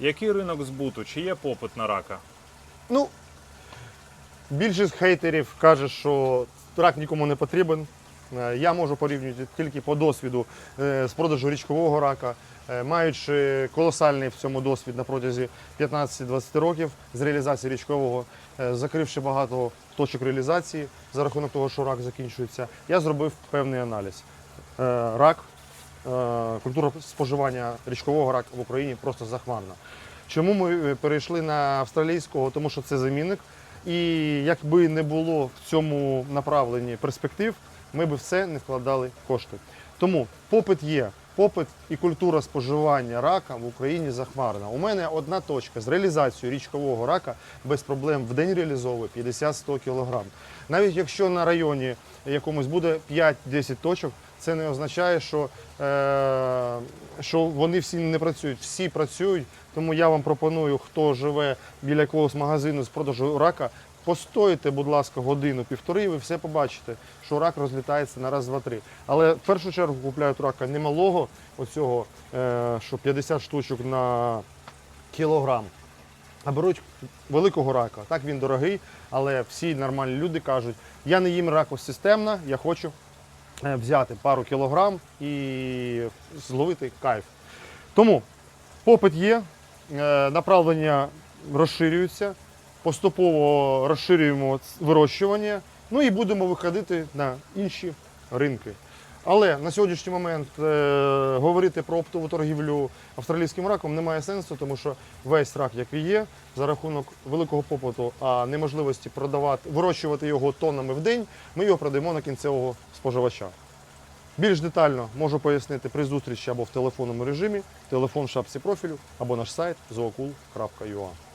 Який ринок збуту? Чи є попит на рака? Ну, більшість хейтерів каже, що рак нікому не потрібен. Е, Я можу порівнювати тільки по досвіду е, з продажу річкового рака, Е, маючи колосальний в цьому досвід на протязі 15-20 років з реалізації річкового, закривши багато точок реалізації за рахунок того, що рак закінчується, я зробив певний аналіз. Рак, культура споживання річкового рака в Україні просто захмарна. Чому ми е, перейшли на австралійського? Тому що це замінник. І якби не було в цьому направленні перспектив, ми б все не вкладали кошти. Тому попит є. Попит і культура споживання рака в Україні захмарна. У мене одна точка з реалізацією річкового рака без проблем в день реалізовує 50-100 кг. Навіть якщо на районі якомусь буде 5-10 точок, це не означає, що, е, що вони всі не працюють. Всі працюють, тому я вам пропоную, хто живе біля якогось магазину з продажу рака, постоїте, будь ласка, годину-півтори, і ви все побачите, що рак розлітається на раз, два, три. Але в першу чергу купляють рака не малого, оцього, е, що 50 штучок на кілограм. А беруть великого рака. Так він дорогий, але всі нормальні люди кажуть, я не їм раку системно, я хочу взяти пару кілограм і зловити кайф. Тому попит є, е, направлення розширюються, поступово розширюємо вирощування, ну і будемо виходити на інші ринки. Але на сьогоднішній момент е, говорити про оптову торгівлю австралійським раком немає сенсу, тому що весь рак, який є, за рахунок великого попиту, а неможливості продавати, вирощувати його тоннами в день, ми його продаємо на кінцевого споживача. Більш детально можу пояснити при зустрічі або в телефонному режимі, телефон в шапці профілю, або наш сайт zookul.ua.